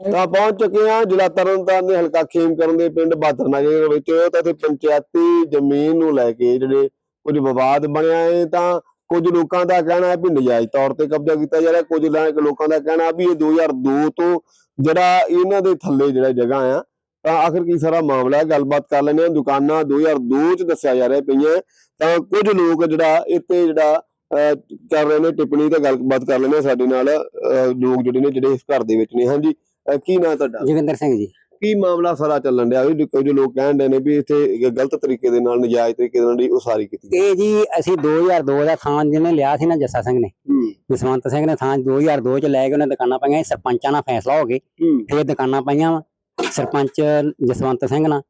ਤਾਂ ਪਹੁੰਚ ਚੁੱਕੇ ਆ ਜ਼ਿਲ੍ਹਾ ਤਰਨਤਾਰਨ ਦੇ ਹਲਕਾ ਖੇਮਕਰਨ ਦੇ ਪਿੰਡ ਬਾਦਰਨਗਰ ਵਿੱਚ। ਤਾਂ ਇੱਥੇ ਪੰਚਾਇਤੀ ਜ਼ਮੀਨ ਨੂੰ ਲੈ ਕੇ ਜਿਹੜੇ ਕੁਝ ਵਿਵਾਦ ਬਣਿਆ ਹੈ ਤਾਂ ਕੁਝ ਲੋਕਾਂ ਦਾ ਕਹਿਣਾ ਹੈ ਵੀ ਨਜਾਇਜ਼ ਤੌਰ ਤੇ ਕਬਜ਼ਾ ਕੀਤਾ ਜਾ ਰਿਹਾ। ਕੁਝ ਲੋਕਾਂ ਦਾ ਕਹਿਣਾ ਵੀ ਇਹ 2002 ਤੋਂ ਜਿਹੜਾ ਇਹਨਾਂ ਦੇ ਥੱਲੇ ਜਿਹੜਾ ਜਗ੍ਹਾ ਆ ਤਾਂ ਆਖਿਰ ਕੀ ਸਾਰਾ ਮਾਮਲਾ ਹੈ? ਗੱਲਬਾਤ ਕਰ ਲੈਂਦੇ ਆ ਦੁਕਾਨਾਂ 2002 ਚ ਦੱਸਿਆ ਜਾ ਰਿਹਾ ਪਈਆਂ। ਤਾਂ ਕੁਝ ਲੋਕ ਜਿਹੜਾ ਇੱਥੇ ਜਿਹੜਾ ਅਹ, ਕਰ ਰਹੇ ਨੇ ਟਿੱਪਣੀ ਤੇ ਗੱਲਬਾਤ ਕਰ ਲੈਂਦੇ ਆ ਸਾਡੇ ਨਾਲ ਲੋਕ ਜਿਹੜੇ ਨੇ ਜਿਹੜੇ ਇਸ ਘਰ ਦੇ ਵਿੱਚ ਨੇ। ਹਾਂਜੀ। ਅਹ, ਕੀ ਨਾਂ ਤੁਹਾਡਾ? ਜੋਗਿੰਦਰ ਸਿੰਘ ਜੀ। ਕੀ ਮਾਮਲਾ ਸਾਰਾ ਚੱਲਣ ਡਿਆ? ਵੀ ਕੁਝ ਲੋਕ ਕਹਿਣ ਦੇ ਨੇ ਵੀ ਇੱਥੇ ਗਲਤ ਤਰੀਕੇ ਦੇ ਨਾਲ ਨਜਾਇਜ਼ ਤਰੀਕੇ ਦੇ ਨਾਲ ਜਿਹੜੀ ਉਸਾਰੀ ਕੀਤੀ ਇਹ ਜੀ ਅਸੀਂ 2002 ਦਾ ਥਾਂ ਜਿਹਨੇ ਲਿਆ ਸੀ ਨਾ ਜੱਸਾ ਸਿੰਘ ਨੇ ਜਸਵੰਤ ਸਿੰਘ ਨੇ ਥਾਂ 2002 ਚ ਲੈ ਕੇ ਉਹਨੇ ਦੁਕਾਨਾਂ ਪਾਈਆਂ ਸੀ, ਸਰਪੰਚਾਂ ਨਾਲ ਫੈਸਲਾ ਹੋ ਗਏ ਫਿਰ ਦੁਕਾਨਾਂ ਪਾਈਆਂ ਵਾ ਸਰਪੰਚ ਜਸਵੰਤ ਸਿੰਘ ਨਾਲ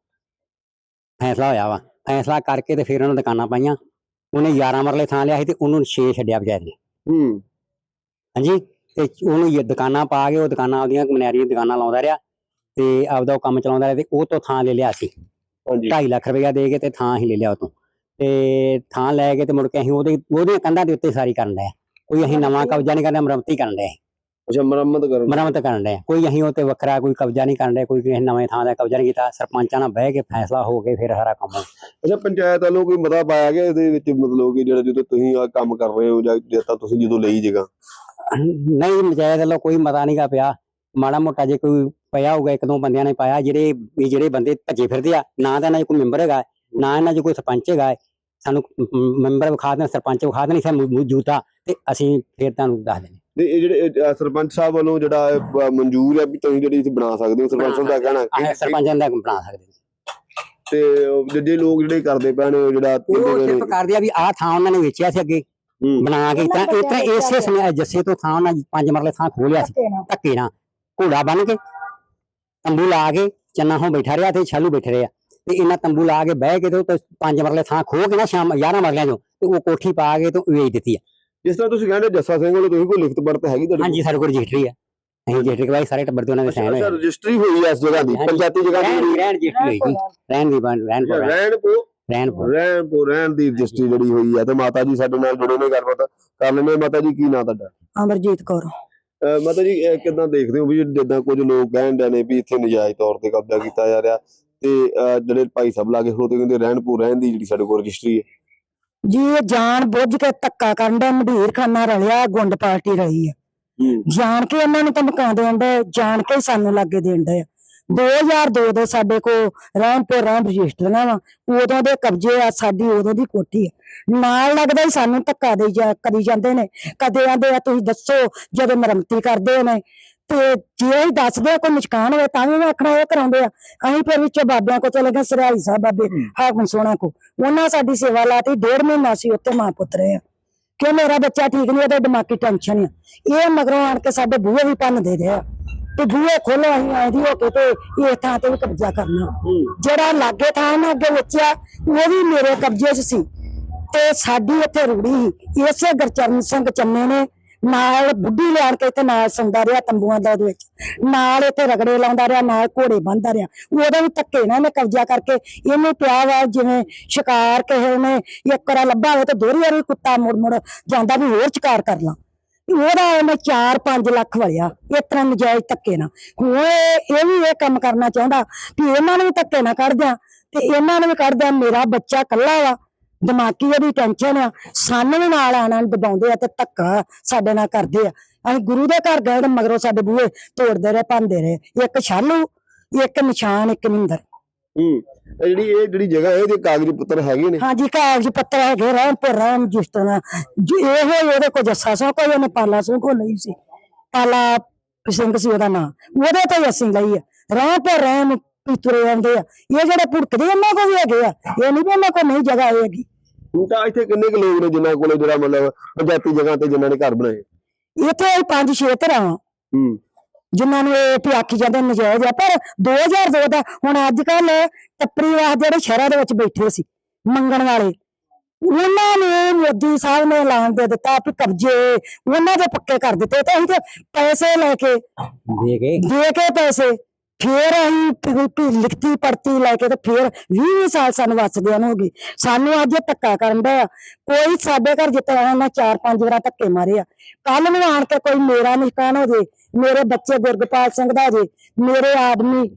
ਫੈਸਲਾ ਹੋਇਆ ਵਾ। ਫੈਸਲਾ ਕਰਕੇ ਤੇ ਫਿਰ ਉਹਨੇ ਦੁਕਾਨਾਂ ਪਾਈਆਂ ਉਹਨੇ 11 ਮਰਲੇ ਥਾਂ ਲਿਆ ਸੀ ਤੇ ਉਹਨੂੰ 6 ਛੱਡਿਆ ਬਜਾਏ ਨੇ ਹੂੰ। ਹਾਂਜੀ? ਤੇ ਉਹਨੂੰ ਇਹ ਦੁਕਾਨਾਂ ਪਾ ਕੇ ਉਹ ਦੁਕਾਨਾਂ ਆਪਦੀਆਂ ਮਨਿਆਰੀ ਦੀਆਂ ਦੁਕਾਨਾਂ ਲਾਉਂਦਾ ਰਿਹਾ ਤੇ ਆਪਦਾ ਉਹ ਕੰਮ ਚਲਾਉਂਦਾ ਰਿਹਾ ਤੇ ਉਹ ਤੋਂ ਥਾਂ ਲੈ ਲਿਆ ਸੀ। ਹਾਂਜੀ। 2.5 ਲੱਖ ਰੁਪਇਆ ਦੇ ਕੇ ਤੇ ਥਾਂ ਹੀ ਲੈ ਲਿਆ ਉਹ ਤੋਂ। ਤੇ ਥਾਂ ਲੈ ਕੇ ਤੇ ਮੁੜ ਕੇ ਅਸੀਂ ਉਹਦੇ ਉਹਦੀਆਂ ਕੰਧਾਂ ਦੇ ਉੱਤੇ ਸਾਰੀ ਕਰਨ ਡਿਆ ਕੋਈ ਅਸੀਂ ਨਵਾਂ ਕਬਜ਼ਾ ਨਹੀਂ ਕਰਨਾ ਮੁਰੰਮਤੀ ਕਰਨ ਡਿਆ ਅੱਛਾ ਮੁਰੰਮਤ ਕਰਨ ਮੁਰੰਮਤ ਕਰਨ ਡਿਆ ਕੋਈ ਅਸੀਂ ਉਹ ਤੇ ਵੱਖਰਾ ਕੋਈ ਕਬਜ਼ਾ ਨਹੀਂ ਕਰਨ ਡਿਆ ਕੋਈ ਕਿਸੇ ਨਵੇਂ ਥਾਂ ਦਾ ਕਬਜ਼ਾ ਨਹੀਂ ਕੀਤਾ। ਸਰਪੰਚਾਂ ਨਾਲ ਬਹਿ ਕੇ ਫੈਸਲਾ ਹੋ ਕੇ ਫਿਰ ਸਾਰਾ ਕੰਮ। ਅੱਛਾ ਪੰਚਾਇਤ ਵੱਲੋਂ ਕੋਈ ਮਤਾ ਪਾਇਆ ਗਿਆ ਇਹਦੇ ਵਿੱਚ? ਮਤਲਬ ਕਿ ਜਿਹੜਾ ਜਦੋਂ ਤੁਸੀਂ ਆ ਕੰਮ ਕਰ ਰਹੇ ਹੋ ਜਾਂ ਜੇ ਤਾਂ ਤੁਸੀਂ ਜਦੋਂ ਲਈ ਜਗ੍ਹਾ? ਨਹੀਂ ਨਜਾਇਜ਼ ਵੱਲੋਂ ਕੋਈ ਮਤਾ ਨਹੀਂਗਾ ਪਿਆ ਮਾੜਾ ਮੋਟਾ ਜੇ ਕੋਈ ਪਿਆ ਹੋਊਗਾ ਇੱਕ ਦੋ ਬੰਦਿਆਂ ਨੇ ਪਾਇਆ ਜਿਹੜੇ ਵੀ ਜਿਹੜੇ ਬੰਦੇ ਭੱਜੇ ਫਿਰਦੇ ਆ ਨਾ ਤਾਂ ਇਹਨਾਂ 'ਚ ਕੋਈ ਮੈਂਬਰ ਹੈਗਾ ਨਾ ਇਹਨਾਂ 'ਚ ਕੋਈ ਸਰਪੰਚ ਹੈਗਾ ਸਾਨੂੰ ਮੈਂਬਰ ਵਿਖਾ ਦੇਣ ਸਰਪੰਚ ਵਿਖਾ ਦੇਣ ਮੌ- ਮੌਜੂਦਾ ਤੇ ਅਸੀਂ ਫਿਰ ਤੁਹਾਨੂੰ ਦੱਸ ਤੇ ਇਹ ਜਿਹੜੇ ਇਹ, ਸਰਪੰਚ ਸਾਹਿਬ ਵੱਲੋਂ ਜਿਹੜਾ ਇਹ, ਮਨਜ਼ੂਰ ਹੈ ਵੀ ਤੁਸੀਂ ਜਿਹੜੀ ਇੱਥੇ ਬਣਾ ਸਕਦੇ ਹੋ ਸਰਪੰਚ ਸਾਹਿਬ ਦਾ ਕਹਿਣਾ ਕਿ- ਸਰਪੰਚਾਂ ਦਾ ਬਣਾ ਸਕਦੇ। ਤੇ ਜਿਹੜੇ ਲੋਕ ਜਿਹੜੇ ਕਰਦੇ ਪਏ ਨੇ ਉਹ ਜਿਹੜਾ ਉਹ ਸਿਰਫ ਕਰਦੇ ਆ ਵੀ ਆਹ ਥਾਂ ਉਹਨਾਂ ਨੇ ਵੇਚਿਆ ਸੀ ਅੱਗੇ। ਬਣਾ ਕੇ ਇਤਨਾ ਇਤਨਾ ਇਸੇ ਸਮੇਂ ਜੱਸੇ ਤੋਂ ਥਾਂ ਉਹਨਾਂ ਪੰਜ ਮਰਲੇ ਥਾਂ ਖੋਲਿਆ ਸੀ। ਧੱਕੇ ਨਾਲ। ਘੋੜਾ ਬੰਨ ਕੇ ਤੰਬੂ ਲਾ ਕੇ ਚੰਨਾ ਹੋ ਬੈਠਾ ਰਿਹਾ ਤੇ ਛਾਲੂ ਬੈਠੇ ਰਿਹਾ ਤੇ ਇਹਨਾਂ ਤੰਬੂ ਲਾ ਕੇ ਬਹਿ ਕੇ ਤੇ ਤੇ ਪੰਜ ਮਰਲੇ ਥਾਂ ਖੋ ਕੇ ਨਾ ਸ਼ਾਮ 11 ਮਰਲਿਆਂ ਚੋਂ ਤੇ ਉਹ ਕੋਠੀ ਪਾ ਕੇ ਤੇ ਵੇਚ ਦਿੱਤੀ ਆ। ਜਿਸ ਤਰ੍ਹਾਂ ਤੁਸੀਂ ਕਹਿੰਦੇ ਜੱਸਾ ਸਿੰਘ ਵੱਲੋਂ ਤੁਸੀਂ ਕੋਈ ਲਿਖਤ ਪੜਤ ਹੈਗੀ ਤੁਹਾਡੀ ਹਾਂਜੀ ਸਾਡੇ ਕੋਲ ਰਜਿਸਟਰੀ ਆ। ਅਸੀਂ ਰਜਿਸਟਰੀ ਕਰਵਾਈ ਸਾਰੇ ਟੱਬਰ ਦੇ ਉਹਨਾਂ ਦੇ ਸਾਈਨ ਹੋਏ ਰਜਿਸਟਰੀ ਹੋਈ ਹੈ ਇਸ ਜਗ੍ਹਾ ਦੀ। ਪੰਚਾਇਤੀ ਜਗ੍ਹਾ ਦੀ ਰਹਿਣ ਰਹਿਣ ਰਜਿਸਟਰੀ ਹੋਈ ਜੀ ਰਹਿਣ ਦੀ ਬਣ ਰਹਿਣ ਰਹਿਣ ਪੋ ਰਹਿਣ ਪੁਰ ਰਹਿਣ ਦੀ ਰਜਿਸਟਰੀ ਜਿਹੜੀ ਹੋਈ ਹੈ ਤੇ ਮਾਤਾ ਜੀ ਸਾਡੇ ਨਾਲ ਜੁੜੇ ਨੇ ਗੱਲਬਾਤ ਕਰ ਲੈਣੇ ਮਾਤਾ ਜੀ ਕੀ ਨਾਂ ਤੁਹਾਡਾ? ਅਮਰਜੀਤ ਕੌਰ। ਮਾਤਾ ਜੀ ਕਿੱਦਾਂ ਦੇਖਦੇ ਹੋ ਵੀ ਜਿੱਦਾਂ ਕੁਝ ਲੋਕ ਕਹਿੰਦੇ ਨੇ ਵੀ ਇੱਥੇ ਨਜਾਇਜ਼ ਤੌਰ ਤੇ ਕਬਜ਼ਾ ਕੀਤਾ ਜਾ ਰਿਹਾ ਤੇ ਜਿਹੜੇ ਭਾਈ ਸਾਹਿਬ ਲਾਗੇ ਖਲੋਤੇ ਕਹਿੰਦੇ ਰਹਿਣ ਪੋ ਰਹਿਣ ਦੀ ਜਿਹੜੀ ਸਾਡੇ ਕੋਲ ਰਜਿਸਟਰੀ ਹੈ। ਜੀ ਇਹ ਜਾਣ ਬੁੱਝ ਕੇ ਧੱਕਾ ਕਰਨ ਦਾ ਮਢੀਰ ਖਾਨਾ ਰਲਿਆ ਗੁੰਡ ਪਾਰਟੀ ਰਲੀ ਆ ਜਾਣ ਕੇ ਇਹਨਾਂ ਨੂੰ ਧਮਕਾ ਦੇਣ ਦੇ ਜਾਣ ਕੇ ਹੀ ਸਾਨੂੰ ਲਾਗੇ ਦੇਣ ਦੇ 2002 ਦੇ ਸਾਡੇ ਕੋ ਰਹਿਣਪੁਰ ਰਹਿਣ ਰਜਿਸਟਰੀਆਂ ਵਾ ਉਦੋਂ ਦੇ ਕਬਜ਼ੇ ਆ ਸਾਡੀ ਉਦੋਂ ਦੀ ਕੋਠੀ ਆ। ਨਾਲ ਲੱਗਦਾ ਹੀ ਸਾਨੂੰ ਧੱਕਾ ਦੇ ਜਾ ਕਰੀ ਜਾਂਦੇ ਨੇ। ਕਦੇ ਆਂਦੇ ਆ ਤੁਸੀਂ ਦੱਸੋ ਜਦੋਂ ਮਰਮਤੀ ਕਰਦੇ ਨੇ ਤੇ ਜੇ ਹੀ ਦੱਸਦੇ ਆ ਕੋਈ ਨੁਕਸਾਨ ਹੋਵੇ ਤਾਂ ਵੀ ਆਖਣਾ ਇਹ ਕਰਾਉਂਦੇ ਆ ਅਸੀਂ ਫਿਰ ਵਿੱਚੋਂ ਬਾਬਿਆਂ ਕੋ ਚਲੇ ਗਏ ਸਰਿਆਈ ਸਾਹਿਬ ਬਾਬੇ ਹਾਕਮ ਸੋਣਾ ਕੋ ਉਹਨਾਂ ਸਾਡੀ ਸੇਵਾ ਲਾਤੀ ਡੇਢ ਮਹੀਨਾ ਸੀ ਉੱਥੇ ਮਾਂ ਪੁੱਤ ਰਹੇ ਆ। ਕਿ ਮੇਰਾ ਬੱਚਾ ਠੀਕ ਨਹੀਂ ਉਹਦੇ ਦਿਮਾਗੀ ਟੈਨਸ਼ਨ ਆ। ਇਹ ਮਗਰੋਂ ਆਣ ਕੇ ਸਾਡੇ ਬੂਹੇ ਵੀ ਭੰਨ ਦੇ ਰਿਹਾ। ਤੇ ਬੂਹੇ ਖੋਲੋ ਅਸੀਂ ਆਂਦੀ ਹੋ ਕੇ ਤੇ ਇਹ ਥਾਂ ਤੇ ਵੀ ਕਬਜ਼ਾ ਕਰਨਾ। ਜਿਹੜਾ ਲਾਗੇ ਥਾਂ ਨਾ ਅੱਗੇ ਵੇਚਿਆ ਉਹ ਵੀ ਮੇਰੇ ਕਬਜ਼ੇ 'ਚ ਸੀ। ਤੇ ਸਾਡੀ ਇੱਥੇ ਰੂੜੀ ਇਸੇ ਗੁਰਚਰਨ ਸਿੰਘ ਚੰਨੇ ਨੇ ਨਾਲ ਬੁੱਢੀ ਲਿਆਣ ਕੇ ਇੱਥੇ ਨਾਲ ਸੌਂਦਾ ਰਿਹਾ ਤੰਬੂਆਂ ਦਾ ਉਹਦੇ ਵਿੱਚ। ਨਾਲ ਇੱਥੇ ਰਗੜੇ ਲਾਉਂਦਾ ਰਿਹਾ ਨਾਲ ਘੋੜੇ ਬੰਨਦਾ ਰਿਹਾ। ਉਹਦੇ ਵੀ ਧੱਕੇ ਨਾਲ ਇਹਨੇ ਕਬਜ਼ਾ ਕਰਕੇ ਇਹਨੂੰ ਪਿਆ ਵਾ ਜਿਵੇਂ ਸ਼ਿਕਾਰ ਕਿਸੇ ਨੇ ਇੱਕ ਵਾਰ ਲੱਭਾ ਹੋਵੇ ਤੇ ਦੋਹਰੀ ਵਾਰੀ ਕੁੱਤਾ ਮੁੜ ਮੁੜ ਜਾਂਦਾ ਵੀ ਹੋਰ ਸ਼ਿਕਾਰ ਕਰ ਲਾਂ। ਉਹਦਾ ਇਹਨੇ 4-5 ਲੱਖ ਵਲਿਆ ਇਸ ਤਰ੍ਹਾਂ ਨਜਾਇਜ਼ ਧੱਕੇ ਨਾਲ। ਹੁਣ ਇਹ ਇਹ ਵੀ ਇਹ ਕੰਮ ਕਰਨਾ ਚਾਹੁੰਦਾ ਵੀ ਇਹਨਾਂ ਨੂੰ ਵੀ ਧੱਕੇ ਨਾ ਕੱਢ ਦਿਆਂ ਤੇ ਇਹਨਾਂ ਨੂੰ ਵੀ ਕੱਢ ਦਿਆਂ, ਮੇਰਾ ਬੱਚਾ ਕੱਲਾ ਵਾ, ਦਿਮਾਗੀ ਉਹਦੀ ਟੈਨਸ਼ਨ ਆ, ਸਾਨੂੰ ਵੀ ਨਾਲ ਆਣਾ, ਦਬਾਉਂਦੇ ਆ ਤੇ ਧੱਕਾ ਸਾਡੇ ਨਾਲ ਕਰਦੇ ਆ। ਅਸੀਂ ਗੁਰੂ ਦੇ ਘਰ ਗਏ ਤੇ ਮਗਰੋਂ ਸਾਡੇ ਬੂਹੇ ਤੋੜਦੇ ਰਹੇ ਭੰਦੇ ਰਹੇ। ਇੱਕ ਛਾਲੂ, ਇੱਕ ਨਿਸ਼ਾਨ, ਇੱਕ ਨਿੰਦਰ। ਹੂੰ। ਇਹ ਜਿਹੜੀ ਇਹ ਜਿਹੜੀ ਜਗ੍ਹਾ ਹੈ ਇਹਦੇ ਕਾਗਜ਼ ਪੱਤਰ ਹੈਗੇ ਨੇ। ਹਾਂਜੀ ਕਾਗਜ਼ ਪੱਤਰ ਹੈਗੇ ਰਹਿਣ ਪਰ ਰਹਿਣ ਜਿਸ ਤਰ੍ਹਾਂ। ਜੋ ਇਹੋ ਹੀ ਉਹਦੇ ਕੋ ਜੱਸਾ ਸੋ ਕੋਈ ਉਹਨੇ ਪਾਲਾ ਸੋ ਕੋ ਲਈ ਸੀ। ਪਾਲਾ ਸਿੰਘ ਸੀ ਉਹਦਾ ਨਾਂ। ਉਹਦੇ ਤੋਂ ਹੀ ਅਸੀਂ ਲਈ ਆ। ਤੁਰੇ ਆਉਂਦੇ ਇਹ ਜਿਹੜੇ ਭੁੜਕਦੇ ਇਹਨਾਂ ਕੋ ਵੀ ਹੈਗੇ ਆ। ਇਹ ਨਹੀਂ ਵੀ ਇਹਨਾਂ ਕੋ ਨਹੀਂ ਜਗ੍ਹਾ ਹੈਗੀ। ਹੁਣ ਤਾਂ ਇੱਥੇ ਕਿੰਨੇ ਕੁ ਲੋਕ ਨੇ ਜਿਨ੍ਹਾਂ ਕੋਲੇ ਜਿਹੜਾ ਮਤਲਬ ਪੰਚਾਇਤੀ ਜਗ੍ਹਾ ਤੇ ਜਿਨ੍ਹਾਂ ਨੇ ਘਰ ਬਣਾਏ? ਇੱਥੇ ਅਸੀਂ ਪੰਜ ਛੇ ਤਰ੍ਹਾਂ ਹੂੰ। ਜਿਨ੍ਹਾਂ ਨੂੰ ਇਹ ਵੀ ਆਖੀ ਜਾਂਦੇ ਨਜਾਇਜ਼ ਆ ਪਰ 2002 ਦਾ ਹੁਣ ਅੱਜ ਕੱਲ ਟੱਪਰੀਵਾਸ ਜਿਹੜੇ ਸ਼ਹਿਰਾਂ ਦੇ ਵਿੱਚ ਬੈਠੇ ਸੀ ਮੰਗਣ ਵਾਲੇ ਉਹਨਾਂ ਨੇ ਮੋਦੀ ਸਾਹਿਬ ਨੇ ਐਲਾਨ ਦੇ ਦਿੱਤਾ ਵੀ ਕਬਜ਼ੇ ਉਹਨਾਂ ਦੇ ਪੱਕੇ ਕਰ ਦਿੱਤੇ ਤੇ ਅਸੀਂ ਤੇ ਪੈਸੇ ਲੈ ਕੇ ਦੇ ਕੇ? ਦੇ ਕੇ ਪੈਸੇ ਫੇਰ ਅਸੀਂ ਲਿਖਤੀ ਪੜਤੀ ਲੈ ਕੇ ਤੇ ਫੇਰ 20 ਸਾਲ ਸਾਨੂੰ ਵਸਦਿਆਂ ਨੂੰ ਹੋ ਗਏ। ਸਾਨੂੰ ਅੱਜ ਧੱਕਾ ਕਰਨ ਦਾ ਕੋਈ ਸਾਡੇ ਘਰ ਜਿੱਤੇ ਉਹਨਾਂ ਚਾਰ ਪੰਜ ਵਾਰ ਧੱਕੇ ਮਾਰੇ ਆ। ਕੱਲ ਨੂੰ ਆਣ ਕੇ ਕੋਈ ਮੇਰਾ ਨਿਸ਼ਕਾਨ ਹੋ ਜੇ। ਮੇਰੇ ਬੱਚੇ ਗੁਰਗੋਪਾਲ ਸਿੰਘ ਦਾ ਜੇ ਮੇਰੇ ਆਦਮੀ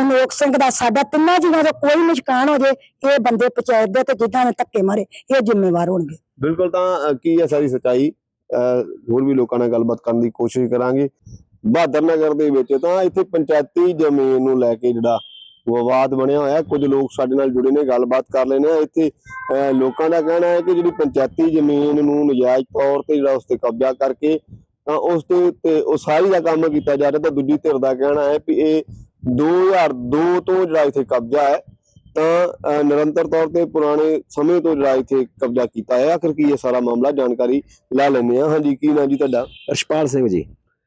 ਅਨੋਖ ਸਿੰਘ ਦਾ ਸਾਡਾ ਤਿੰਨਾਂ ਜੀਆਂ ਦਾ ਕੋਈ ਨੁਕਸਾਨ ਹੋ ਜੇ ਇਹ ਬੰਦੇ ਪੰਚਾਇਤ ਦੇ ਤੇ ਜਿੱਦਾਂ ਨੇ ਧੱਕੇ ਮਾਰੇ ਇਹ ਜ਼ਿੰਮੇਵਾਰ ਹੋਣਗੇ। ਬਿਲਕੁਲ ਤਾਂ ਕੀ ਹੈ ਸਾਰੀ ਸਚਾਈ? ਹੋਰ ਵੀ ਲੋਕਾਂ ਨਾਲ ਗੱਲਬਾਤ ਕਰਨ ਦੀ ਕੋਸ਼ਿਸ਼ ਕਰਾਂਗੇ। ਬਹਾਦਰ ਨਗਰ ਦੇ ਵਿੱਚ ਤਾਂ ਇੱਥੇ ਪੰਚਾਇਤੀ ਜ਼ਮੀਨ ਨੂੰ ਲੈ ਕੇ ਜਿਹੜਾ ਵਿਵਾਦ ਬਣਿਆ ਹੋਇਆ ਹੈ। ਕੁਝ ਲੋਕ ਸਾਡੇ ਨਾਲ ਜੁੜੇ ਨੇ ਗੱਲਬਾਤ ਕਰ ਲੈਣੇ ਆ। ਇੱਥੇ ਅ, ਲੋਕਾਂ ਦਾ ਕਹਿਣਾ ਹੈ ਕਿ ਜਿਹੜੀ ਪੰਚਾਇਤੀ ਜ਼ਮੀਨ ਨੂੰ ਨਜਾਇਜ਼ ਤੌਰ ਤੇ ਜਿਹੜਾ ਉਸ ਤੇ ਕਬਜ਼ਾ ਕਰਕੇ ਤਾਂ ਉਸ ਦੇ ਉੱਤੇ ਉਸਾਰੀ ਦਾ ਕੰਮ ਕੀਤਾ ਜਾ ਰਿਹਾ ਤਾਂ ਦੂਜੀ ਧਿਰ ਦਾ ਕਹਿਣਾ ਹੈ ਕਿ ਇਹ 2002 ਤੋਂ ਜਿਹੜਾ ਇੱਥੇ ਕਬਜ਼ਾ ਹੈ ਤਾਂ ਨਿਰੰਤਰ ਤੌਰ ਤੇ ਪੁਰਾਣੇ ਸਮੇਂ ਤੋਂ ਜਿਹੜਾ ਇੱਥੇ ਕਬਜ਼ਾ ਕੀਤਾ ਹੈ। ਆਖਰ ਕੀ ਇਹ ਸਾਰਾ ਮਾਮਲਾ? ਜਾਣਕਾਰੀ ਲੈ ਲੈਂਦੇ ਆ ਹਾਂਜੀ ਕੀ ਨਾਂ ਜੀ ਤੁਹਾਡਾ? ਰਸ਼ਪਾਲ ਸਿੰਘ ਜੀ।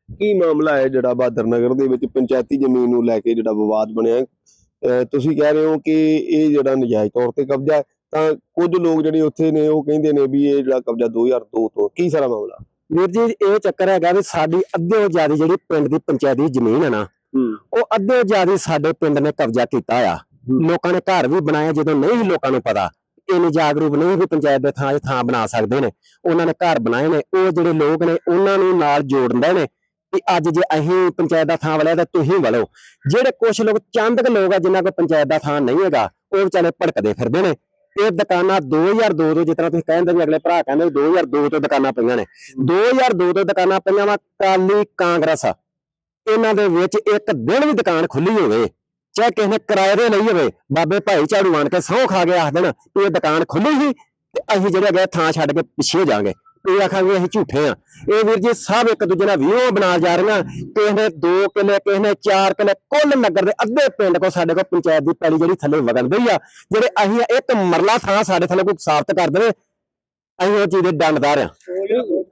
ਕੀ ਮਾਮਲਾ ਹੈ ਜਿਹੜਾ ਬਹਾਦਰ ਨਗਰ ਦੇ ਵਿੱਚ ਪੰਚਾਇਤੀ ਜ਼ਮੀਨ ਨੂੰ ਲੈ ਕੇ ਜਿਹੜਾ ਵਿਵਾਦ ਬਣਿਆ? ਹੈ? ਤੁਸੀਂ ਕਹਿ ਰਹੇ ਹੋ ਕਿ ਇਹ ਜਿਹੜਾ ਨਜਾਇਜ਼ ਤੌਰ ਤੇ ਕਬਜ਼ਾ ਹੈ ਤਾਂ ਕੁਝ ਲੋਕ ਜਿਹੜੇ ਉੱਥੇ ਨੇ ਉਹ ਕਹਿੰਦੇ ਨੇ ਵੀ ਇਹ ਜਿਹੜਾ ਕਬਜ਼ਾ 2002 ਤੋਂ ਕੀ ਸਾਰਾ ਮਾਮਲਾ? ਵੀਰ ਜੀ ਇਹ ਚੱਕਰ ਹੈਗਾ ਵੀ ਸਾਡੀ ਅੱਧੇ ਜਿਆਦੀ ਜਿਹੜੀ ਪਿੰਡ ਦੀ ਪੰਚਾਇਤੀ ਜ਼ਮੀਨ ਹੈ ਨਾ ਉਹ ਅੱਧੇ ਜਿਆਦੀ ਸਾਡੇ ਪਿੰਡ ਨੇ ਕਬਜ਼ਾ ਕੀਤਾ ਆ। ਲੋਕਾਂ ਨੇ ਘਰ ਵੀ ਬਣਾਏ ਜਦੋਂ ਨਹੀਂ ਲੋਕਾਂ ਨੂੰ ਪਤਾ ਇੰਨੇ ਜਾਗਰੂਕ ਨਹੀਂ ਵੀ ਪੰਚਾਇਤ ਦੇ ਥਾਂ 'ਚ ਥਾਂ ਬਣਾ ਸਕਦੇ ਨੇ। ਉਹਨਾਂ ਨੇ ਘਰ ਬਣਾਏ ਨੇ ਉਹ ਜਿਹੜੇ ਲੋਕ ਨੇ ਉਹਨਾਂ ਨੂੰ ਨਾਲ ਜੋੜਦੇ ਨੇ ਕਿ ਅੱਜ ਜੇ ਅਸੀਂ ਪੰਚਾਇਤ ਦਾ ਥਾਂ ਵਲਿਆ ਤਾਂ ਤੁਸੀਂ ਵਲੋ ਜਿਹੜੇ ਕੁਝ ਲੋਕ ਚੰਦ ਕੁ ਲੋਕ ਆ ਜਿਨ੍ਹਾਂ ਕੋਲ ਪੰਚਾਇਤ ਦਾ ਥਾਂ ਨਹੀਂ ਹੈਗਾ ਉਹ ਵਿਚਾਰੇ ਭੜਕਦੇ ਫਿਰਦੇ ਨੇ। ਇਹ ਦੁਕਾਨਾਂ 2002 ਤੋਂ ਜਿਸ ਤਰ੍ਹਾਂ ਤੁਸੀਂ ਕਹਿੰਦੇ ਵੀ ਅਗਲੇ ਭਰਾ ਕਹਿੰਦੇ ਵੀ 2002 ਤੋਂ ਦੁਕਾਨਾਂ ਪਈਆਂ ਨੇ। 2002 ਤੋਂ ਦੁਕਾਨਾਂ ਪਈਆਂ ਵਾ ਕਾਲੀ ਕਾਂਗਰਸ। ਇਹਨਾਂ ਦੇ ਵਿੱਚ ਇੱਕ ਦਿਨ ਵੀ ਦੁਕਾਨ ਖੁੱਲੀ ਹੋਵੇ, ਚਾਹੇ ਕਿਸੇ ਨੇ ਕਿਰਾਏ ਦੇ ਲਈ ਹੋਵੇ, ਬਾਬੇ ਭਾਈ ਝਾੜੂ ਆਣ ਕੇ ਸਹੁੰ ਖਾ ਕੇ ਆਖ ਦੇਣ, ਵੀ ਇਹ ਦੁਕਾਨ ਖੁੱਲੀ ਸੀ ਤੇ ਅਸੀਂ ਜਿਹੜੇ ਗਏ ਥਾਂ ਛੱਡ ਕੇ ਪਿੱਛੇ ਹੋ ਜਾਾਂਗੇ ਇਹ ਆਖਾਂਗੇ ਅਸੀਂ ਝੂਠੇ ਆ। ਇਹ ਵੀਰ ਜੀ ਸਭ ਇੱਕ ਦੂਜੇ ਨਾਲ ਵੀਡੀਓ ਬਣਾ ਜਾ ਰਹੀਆਂ। ਕਿਸੇ ਨੇ 2 ਕਿੱਲੇ ਕਿਸੇ ਨੇ 4 ਕਿੱਲੇ ਕੁੱਲ ਨਗਰ ਦੇ ਅੱਧੇ ਪਿੰਡ ਕੋ ਸਾਡੇ ਕੋ ਪੰਚਾਇਤ ਦੀ ਪੈਲੀ ਜਿਹੜੀ ਥੱਲੇ ਵਗਣ ਗਈ ਆ। ਜਿਹੜੇ ਅਸੀਂ ਇੱਕ ਮਰਲਾ ਥਾਂ ਸਾਡੇ ਥੱਲੇ ਕੋਈ ਸਾਬਤ ਕਰ ਦੇਵੇ ਅਸੀਂ ਉਹ ਚੀਜ਼ ਦੇ ਡੰਡਦਾਰ ਆ।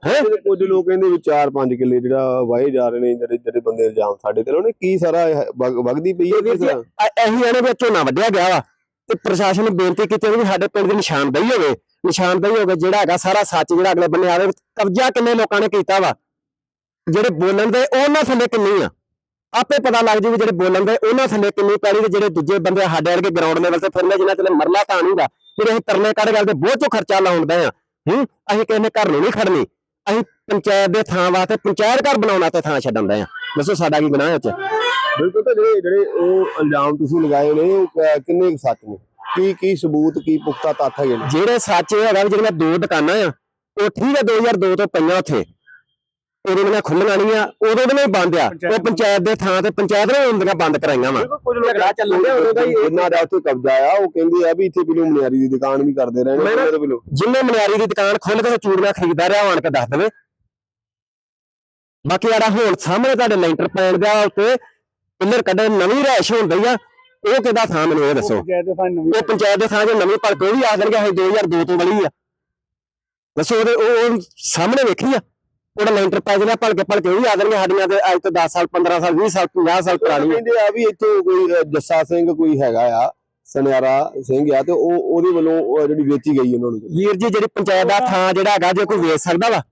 ਹੈ? ਕੁਝ ਲੋਕ ਕਹਿੰਦੇ ਵੀ 4-5 ਕਿੱਲੇ ਜਿਹੜਾ ਵਾਹੇ ਜਾ ਰਹੇ ਨੇ ਜਿਹੜੇ ਜਿਹੜੇ ਬੰਦੇ ਇਲਜ਼ਾਮ ਸਾਡੇ ਤੇ ਲਾਉਣੇ ਕੀ ਸਾਰਾ ਵਗਦੀ ਪਈ ਹੈ ਕਿਸ ਤਰ੍ਹਾਂ? ਅ- ਅਸੀਂ ਇਹਨੇ ਵਿੱਚ ਝੋਨਾ ਵੱਢਿਆ ਗਿਆ ਵਾ ਤੇ ਪ੍ਰਸ਼ਾਸਨ ਨੂੰ ਬੇਨਤੀ ਕੀਤੀ ਵੀ ਸਾਡੇ ਪਿੰਡ ਦੀ ਨਿਸ਼ਾਨਦੇਹੀ ਹੋਵੇ। ਨਿਸ਼ਾਨਦੇਹੀ ਹੋਵੇ ਜਿਹੜਾ ਹੈਗਾ ਸਾਰਾ ਸੱਚ ਜਿਹੜਾ ਅਗਲੇ ਬੰਨੇ ਆਵੇ, ਕਬਜ਼ਾ ਕਿੰਨੇ ਲੋਕਾਂ ਨੇ ਕੀਤਾ ਵਾ? ਜਿਹੜੇ ਬੋਲਣ ਦੇ, ਉਹਨਾਂ ਥੱਲੇ ਕਿੰਨੀ ਆ? ਆਪੇ ਪਤਾ ਲੱਗ ਜੂ ਵੀ ਜਿਹੜੇ ਬੋਲਣ ਦੇ, ਉਹਨਾਂ ਥੱਲੇ ਕਿੰਨੀ ਪੈਲੀ ਤੇ ਜਿਹੜੇ ਦੂਜੇ ਬੰਦੇ ਸਾਡੇ ਵਰਗੇ ਗਰਾਊਂਡ ਲੈਵਲ ਤੇ ਫਿਰਨੇ ਜਿਨ੍ਹਾਂ ਥੱਲੇ ਮਰਲਾ ਤਾਂ ਨਹੀਂਗਾ ਜਿਹੜੇ ਅਸੀਂ ਤਰਲੇ ਕੱਢ ਗੱਲ ਤੇ ਬਹੁਤ ਚੋਂ ਖਰਚਾ ਲਾਉਂਦੇ ਆ। ਹੂੰ? ਅਸੀਂ ਕਿਸੇ ਨੇ ਘਰ ਨੂੰ ਨਹੀਂ ਖੜਨੀ। ਅਸੀਂ ਪੰਚਾਇਤ ਦੇ ਥਾਂ ਵਾਸਤੇ ਪੰਚਾਇਤ ਘਰ ਬਣਾਉਣਾ ਤੇ ਥਾਂ ਛੱਡਣ ਦੇ ਆ। ਦੱਸੋ ਸਾਡਾ ਕੀ ਗੁਨਾਹ ਹੈ ਚ ਬਿਲਕੁਲ ਤਾਂ ਜਿਹੜੇ ਜਿਹੜੇ ਉਹ ਇਲਜ਼ਾਮ ਤੁਸੀਂ ਲਗਾਏ ਨੇ, ਉਹ ਕਿੰਨੇ ਸੱਚ ਨੇ? ਕੀ ਕੀ ਸਬੂਤ ਕੀ ਪੁਖਤਾ ਤੱਥ ਹੈਗੇ ਨੇ? ਜਿਹੜੇ ਸੱਚ ਇਹ ਹੈਗਾ ਵੀ ਜਿਹੜੀਆਂ ਦੋ ਦੁਕਾਨਾਂ ਆ ਉਹ ਠੀਕ ਹੈ 2002 ਤੋਂ ਪਈਆਂ ਉੱਥੇ। ਉਦੋਂ ਦੀਆਂ ਖੁੱਲੀਆਂ ਨਹੀਂ ਆ ਉਦੋਂ ਹੀ ਬੰਦ ਆ। ਉਹ ਪੰਚਾਇਤ ਦੇ ਥਾਂ ਤੇ ਪੰਚਾਇਤ ਨੇ ਹੁੰਦੀਆਂ ਬੰਦ ਕਰਾਈਆਂ ਵਾ। ਕੁਝ ਉਦੋਂ ਦਾ ਹੀ ਇਹ- ਇਹਨਾਂ ਦਾ ਉੱਥੇ ਕਬਜ਼ਾ ਆ ਉਹ ਕਹਿੰਦੇ ਆ ਵੀ ਇੱਥੇ ਬਿਲੂ ਮਨਿਆਰੀ ਦੀ ਦੁਕਾਨ ਵੀ ਕਰਦੇ ਰਹੇ ਨੇ ਮੈਂ ਨਾ- ਉਹਨਾਂ ਦੇ ਬਿਲੋ। ਜਿੰਨੇ ਮਨਿਆਰੀ ਦੀ ਦੁਕਾਨ ਖੁੱਲ ਕੇ ਚੂੜੀਆਂ ਖਰੀਦਦਾ ਰਿਹਾ ਆਣ ਕੇ ਦੱਸ ਦੇਵੇ। ਬਾਕੀ ਜਿਹੜਾ ਹੁਣ ਸਾਹਮਣੇ ਤੁਹਾਡੇ ਲੈਂਟਰ ਪੈਣ ਦਾ ਉੱਤੇ ਪਿੱਲਰ ਕੱਢੇ ਨਵੀਂ ਰੈਸ਼ ਹੁੰਦੀ ਆ। ਉਹ ਕਿਹਦਾ ਥਾਂ ਮੈਨੂੰ ਇਹ ਦੱਸੋ? ਉਹ ਪੰਚਾਇਤ ਦੇ ਥਾਂ 'ਚ ਨਵੀਂ ਭਲਕ ਉਹ ਵੀ ਆ ਦੇਣਗੇ ਅਸੀਂ 2002 ਤੋਂ ਵਾਲੀ ਆ। ਦੱਸੋ ਉਹਦੇ ਉਹ ਉਹ ਸਾਹਮਣੇ ਵੇਖੀ ਆ। ਉਹਦਾ ਲੈਂਟਰ ਪੈ ਜਿਹੜਾ ਭਲਕੇ ਭਲਕੇ ਉਹ ਵੀ ਆ ਦੇਣਗੇ ਸਾਡੀਆਂ ਤੇ ਅੱਜ ਤੋਂ 10 ਸਾਲ 15 ਸਾਲ 20 ਸਾਲ 50 ਸਾਲ ਪੁਰਾਣੀ। ਕਹਿੰਦੇ ਆ ਵੀ ਇੱਥੇ ਕੋਈ ਜੱਸਾ ਸਿੰਘ ਕੋਈ ਹੈਗਾ ਆ ਸੁਨਿਆਰਾ ਸਿੰਘ ਆ ਤੇ ਉਹ ਉਹਦੇ ਵੱਲੋਂ ਜਿਹੜੀ ਵੇਚੀ ਗਈ ਉਹਨਾਂ ਨੂੰ। ਵੀਰ ਜੀ ਜਿਹੜੀ ਪੰਚਾਇਤ ਦਾ ਥਾਂ ਜਿਹੜਾ ਹੈਗਾ ਜੇ ਕੋਈ ਵੇਚ ਸਕਦਾ ਵਾ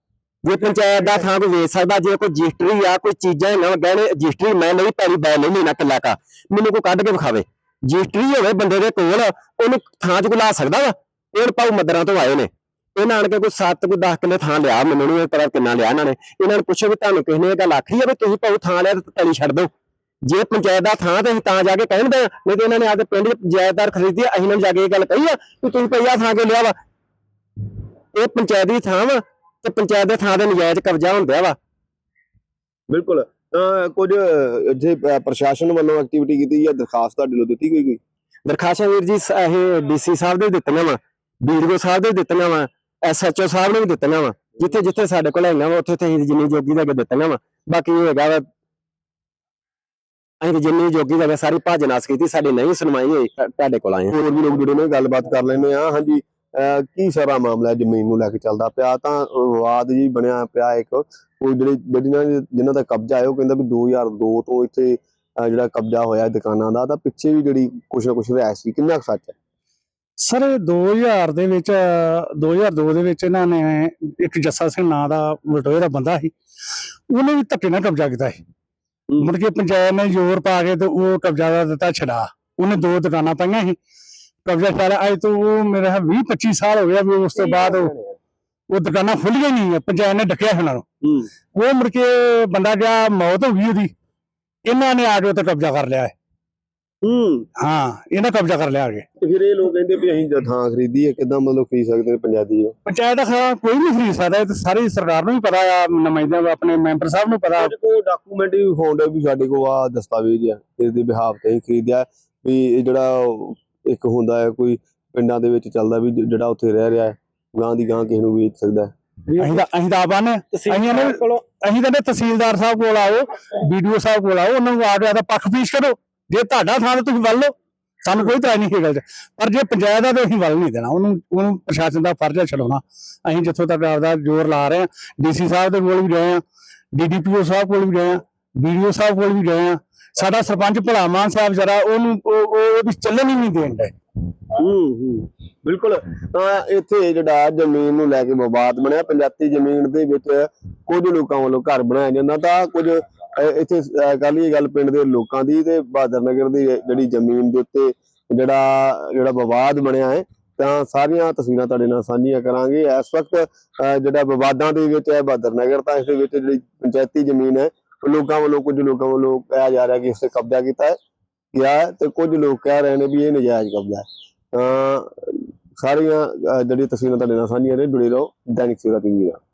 ਜੇ ਪੰਚਾਇਤ ਦਾ ਥਾਂ ਕੋਈ ਵੇਚ ਸਕਦਾ, ਜੇ ਕੋਈ ਰਜਿਸਟਰੀ ਆ, ਕੋਈ ਚੀਜ਼ਾਂ ਨਾ ਗਹਿਣੇ ਰਜਿਸਟਰੀ ਮੈਂ ਨਹੀਂ ਪੈਰੀ ਬੈ ਨਹੀਂ ਲੈਣਾ ਕਿੱਲਾ ਕਾ। ਮੈਨੂੰ ਕੋਈ ਕੱਢ ਕੇ ਵਿਖਾਵੇ। ਰਜਿਸਟਰੀ ਹੋਵੇ ਬੰਦੇ ਦੇ ਕੋਲ, ਉਹਨੂੰ ਥਾਂ 'ਚ ਕੋਈ ਲਾ ਸਕਦਾ ਵਾ? ਇਹ ਪਾਉ ਮਦਰਾਂ ਤੋਂ ਆਏ ਨੇ। ਇਹਨਾਂ ਆਣ ਕੇ ਕੋਈ 7 ਕੋਈ 10 ਕਿੱਲੇ ਥਾਂ ਲਿਆ, ਮੈਨੂੰ ਨਹੀਂ ਪਤਾ ਕਿੰਨਾ ਲਿਆ ਇਹਨਾਂ ਨੇ। ਇਹਨਾਂ ਨੂੰ ਪੁੱਛੋ ਵੀ ਤੁਹਾਨੂੰ ਕਿਸ ਨੇ ਇਹ ਗੱਲ ਆਖੀ ਆ ਵੀ ਤੁਸੀਂ ਭਾਉ ਥਾਂ ਲਿਆ ਤੇ ਤਲੀ ਛੱਡ ਦਿਓ। ਜੇ ਪੰਚਾਇਤ ਦਾ ਥਾਂ ਤੇ ਅਸੀਂ ਤਾਂ ਜਾ ਕੇ ਕਹਿੰਦੇ ਆ, ਨਹੀਂ ਤੇ ਇਹਨਾਂ ਨੇ ਆਪਦੇ ਪਿੰਡ 'ਚ ਜਾਇਦਾਦ ਖਰੀਦੀ ਆ, ਅਸੀਂ ਇਹਨਾਂ ਨੂੰ ਜਾ ਕੇ ਇਹ ਗੱਲ ਕਹੀ ਆ ਵੀ ਤੁਸੀਂ ਪਈਆ ਥਾਂ ਕੇ ਲਿਆ ਵਾ? ਇਹ ਪੰਚਾਇਤ ਦੀ ਥਾਂ ਵਾ। ਤੇ ਪੰਚਾਇਤ ਦੇ ਥਾਂ ਤੇ ਨਜਾਇਜ਼ ਕਬਜ਼ਾ ਹੁੰਦਾ ਵਾ। ਬਿਲਕੁਲ। ਤਾਂ ਕੁਝ ਜੇ ਪ੍ਰਸ਼ਾਸਨ ਵੱਲੋਂ ਐਕਟੀਵਿਟੀ ਕੀਤੀ ਜਾਂ ਦਰਖਾਸਤ ਤੁਹਾਡੇ ਵੱਲੋਂ ਦਿੱਤੀ ਕੋਈ ਕੋਈ? ਦਰਖਾਸ਼ਾਂ ਵੀਰ ਜੀ ਇਹ ਡੀਸੀ ਸਾਹਿਬ ਦੇ ਦਿੱਤੀਆਂ ਵਾ ਵੀਡੀਓ ਸਾਹਿਬ ਦੇ ਦਿੱਤੀਆਂ ਵਾ ਐਸਐਚਓ ਸਾਹਿਬ ਨੇ ਵੀ ਦਿੱਤੀਆਂ ਵਾ ਜਿੱਥੇ ਜਿੱਥੇ ਸਾਡੇ ਕੋਲ ਹੈਗੀਆਂ ਵਾ ਉੱਥੇ ਉੱਥੇ ਜਿੰਨੀ ਜੋਗੀ ਦਾ ਦਿੱਤੀਆਂ ਵਾ। ਬਾਕੀ ਇਹ ਹੈਗਾ ਵਾ ਅਸੀਂ ਜਿੰਨੀ ਜੋਗੀ ਦਾ ਸਾਰੀ ਭੱਜ ਨਾਸ ਕੀਤੀ ਸਾਡੀ ਨਹੀਂ ਸੁਣਵਾਈ ਹੋਈ ਤੁਹਾਡੇ ਕੋਲ ਆਏ। ਹੋਰ ਵੀ ਲੋਕ ਜੁੜੇ ਨੇ ਗੱਲਬਾਤ ਕਰ ਲੈਂਦੇ ਆ। ਹਾਂਜੀ ਕੀ ਸਾਰਾ ਮਾਮਲਾ ਜ਼ਮੀਨ ਨੂੰ ਲੈ ਕੇ ਚੱਲਦਾ ਪਿਆ? ਤਾਂ ਵਿਵਾਦ ਜੀ ਬਣਿਆ ਪਿਆ ਇੱਕ। ਕੋਈ ਜਿਹੜੇ ਜਿਹੜੀਆਂ ਜਿਨ੍ਹਾਂ ਦਾ ਕਬਜ਼ਾ ਹੈ ਉਹ ਕਹਿੰਦਾ ਵੀ 2002 ਤੋਂ ਇੱਥੇ ਜਿਹੜਾ ਕਬਜ਼ਾ ਹੋਇਆ ਦੁਕਾਨਾਂ ਦਾ ਤਾਂ ਪਿੱਛੇ ਵੀ ਜਿਹੜੀ ਕੁਛ ਨਾ ਕੁਛ ਰਿਆਇਤ ਸੀ। ਕਿੰਨਾ ਕੁ ਸੱਚ ਹੈ? ਸਰ ਇਹ 2000 ਦੇ ਵਿੱਚ 2002 ਦੇ ਵਿੱਚ ਇਹਨਾਂ ਨੇ ਇੱਕ ਜੱਸਾ ਸਿੰਘ ਨਾਂ ਦਾ ਵਟੋਏ ਦਾ ਬੰਦਾ ਸੀ। ਉਹਨੇ ਵੀ ਧੱਕੇ ਨਾਲ ਕਬਜ਼ਾ ਕੀਤਾ ਸੀ। ਮੁੜ ਕੇ ਪੰਚਾਇਤ ਨੇ ਜ਼ੋਰ ਪਾ ਕੇ ਤੇ ਉਹ ਕਬਜ਼ਾ ਦਾ ਦਿੱਤਾ ਛਡਾ। ਉਹਨੇ ਦੋ ਦੁਕਾਨਾਂ ਪਾਈਆਂ ਸੀ। ਕਬਜ਼ਾ ਕਰ ਅੱਜ ਤੋਂ ਉਹ ਮੇਰੇ 20 25 ਸਾਲ ਹੋ ਗਿਆ ਵੀ ਉਸ ਤੋਂ ਬਾਅਦ ਉਹ ਦੁਕਾਨਾਂ ਖੁੱਲੀਆਂ ਨਹੀਂ ਪੰਚਾਇਤ ਨੇ ਡੱਕਿਆ ਉਹਨਾਂ ਨੂੰ। ਉਹ ਮੁੜ ਕੇ ਬੰਦਾ ਗਿਆ ਮੌਤ ਹੋ ਗਈ ਉਹਦੀ। ਇਹਨਾਂ ਨੇ ਆ ਕੇ ਉੱਤੇ ਕਬਜ਼ਾ ਕਰ ਲਿਆ ਹੈ। ਹੂੰ। ਹਾਂ ਇਹਨਾਂ ਕਬਜ਼ਾ ਕਰ ਲਿਆ ਆ ਕੇ। ਫਿਰ ਇਹ ਲੋਕ ਕਹਿੰਦੇ ਵੀ ਅਸੀਂ ਥਾਂ ਖਰੀਦੀ ਹੈ ਕਿਦਾਂ ਮਤਲਬ ਖਰੀਦ ਸਕਦੇ ਨੇ ਪੰਚਾਇਤੀ ਉਹ ਪੰਚਾਇਤ ਦਾ ਖਿਆਲ ਕੋਈ ਨਹੀਂ ਖਰੀਦ ਸਕਦਾ ਇਹ ਤਾਂ ਸਾਰੀ ਸਰਕਾਰ ਨੂੰ ਵੀ ਪਤਾ ਆ ਨੁਮਾਇੰਦਿਆਂ ਨੂੰ ਆਪਣੇ ਮੈਂਬਰ ਸਾਹਿਬ ਨੂੰ ਪਤਾ। ਕੋਲ ਡਾਕੂਮੈਂਟ ਵੀ ਫਾਉਂਡ ਵੀ ਸਾਡੇ ਕੋਲ ਆ ਦਸਤਾਵੇਜ਼ ਆ ਇਸ ਦੇ ਬਿਹਾਫ ਤੇ ਖਰੀਦਿਆ ਵੀ ਜਿਹੜਾ ਇੱਕ ਹੁੰਦਾ ਹੈ ਕੋਈ ਪਿੰਡਾਂ ਦੇ ਵਿੱਚ ਚੱਲਦਾ ਵੀ ਜਿਹੜਾ ਉੱਥੇ ਰਹਿ ਰਿਹਾ ਹੈ ਗਾਂ ਦੀ ਗਾਂ ਕਿਸੇ ਨੂੰ ਵੇਚ ਸਕਦਾ ਹੈ। ਅਸੀਂ ਤਾਂ ਅਸੀਂ ਤਾਂ ਆਪ ਨੇ ਅਸੀਂ ਨੇ ਅਸੀਂ ਤਾਂ ਨੇ ਤਹਿਸੀਲਦਾਰ ਸਾਹਿਬ ਕੋਲ ਆਓ ਵੀਡੀਓ ਸਾਹਿਬ ਕੋਲ ਆਓ ਉਹਨਾਂ ਨੂੰ ਆ ਕੇ ਆਦਾ ਪੱਖ ਪੀਸ਼ ਕਰੋ। ਜੇ ਤੁਹਾਡਾ ਥਾਂ ਤਾਂ ਤੁਸੀਂ ਵੱਲ ਲਓ ਸਾਨੂੰ ਕੋਈ ਤਰ੍ਹਾਂ ਨਹੀਂ ਇਹ ਗੱਲ 'ਚ। ਪਰ ਜੇ ਪੰਚਾਇਤ ਦਾ ਤਾਂ ਅਸੀਂ ਵੱਲ ਨਹੀਂ ਦੇਣਾ ਉਹਨੂੰ ਉਹਨੂੰ ਪ੍ਰਸ਼ਾਸਨ ਦਾ ਫਰਜ਼ ਹੈ ਛਡਾਉਣਾ। ਅਸੀਂ ਜਿੱਥੋਂ ਤੱਕ ਆਪਦਾ ਜ਼ੋਰ ਲਾ ਰਹੇ ਹਾਂ ਡੀਸੀ ਸਾਹਿਬ ਦੇ ਕੋਲ ਵੀ ਗਏ ਹਾਂ ਡੀਡੀਪੀਓ ਸਾਹਿਬ ਕੋਲ ਵੀ ਗਏ ਹਾਂ ਵੀਡੀਓ ਸਾਹਿਬ ਕੋਲ ਵੀ ਗਏ ਹਾਂ। ਸਾਡਾ ਸਰਪੰਚ ਭਲਾ ਮਾਨ ਸਾਹਿਬ ਜਰਾ ਉਹਨੂੰ ਉਹ ਉਹ- ਚੱਲਣ ਹੀ ਨਹੀਂ ਦੇਣ ਹੂੰ ਹੂੰ। ਬਿਲਕੁਲ, ਤਾਂ ਇੱਥੇ ਜਿਹੜਾ ਜ਼ਮੀਨ ਨੂੰ ਲੈ ਕੇ ਵਿਵਾਦ ਬਣਿਆ ਪੰਚਾਇਤੀ ਜ਼ਮੀਨ ਦੇ ਵਿੱਚ ਕੁਝ ਲੋਕਾਂ ਵੱਲੋਂ ਘਰ ਬਣਾਇਆ ਜਾਂਦਾ ਤਾਂ ਕੁਝ ਇੱਥੇ ਕੱਲ ਇਹ ਗੱਲ ਪਿੰਡ ਦੇ ਲੋਕਾਂ ਦੀ ਤੇ ਬਹਾਦਰ ਨਗਰ ਦੀ ਜਿਹੜੀ ਜ਼ਮੀਨ ਦੇ ਉੱਤੇ ਜਿਹੜਾ ਜਿਹੜਾ ਵਿਵਾਦ ਬਣਿਆ ਹੈ, ਤਾਂ ਸਾਰੀਆਂ ਤਸਵੀਰਾਂ ਤੁਹਾਡੇ ਨਾਲ ਸਾਂਝੀਆਂ ਕਰਾਂਗੇ। ਇਸ ਵਕਤ ਜਿਹੜਾ ਵਿਵਾਦਾਂ ਦੇ ਵਿੱਚ ਹੈ ਬਹਾਦਰ ਨਗਰ, ਤਾਂ ਇਸ ਦੇ ਵਿੱਚ ਜਿਹੜੀ ਪੰਚਾਇਤੀ ਜ਼ਮੀਨ ਹੈ ਲੋਕਾਂ ਵੱਲੋਂ, ਕੁਝ ਲੋਕਾਂ ਵੱਲੋਂ ਕਿਹਾ ਜਾ ਰਿਹਾ ਕਿ ਇਸ ਤੇ ਕਬਜ਼ਾ ਕੀਤਾ ਹੈ। ਗਿਆ ਤੇ ਕੁਝ ਲੋਕ ਕਹਿ ਰਹੇ ਨੇ ਵੀ ਇਹ ਨਜਾਇਜ਼ ਕਬਜ਼ਾ ਹੈ। ਤਾਂ ਸਾਰੀਆਂ ਜਿਹੜੀਆਂ ਤਸਵੀਰਾਂ ਤੁਹਾਡੇ ਨਾਲ ਸਾਂਝੀਆਂ ਨੇ, ਜੁੜੇ ਰਹੋ, ਦੈਨਿਕ ਸਵੇਰਾ ਟੀਵੀ ਨਾਲ।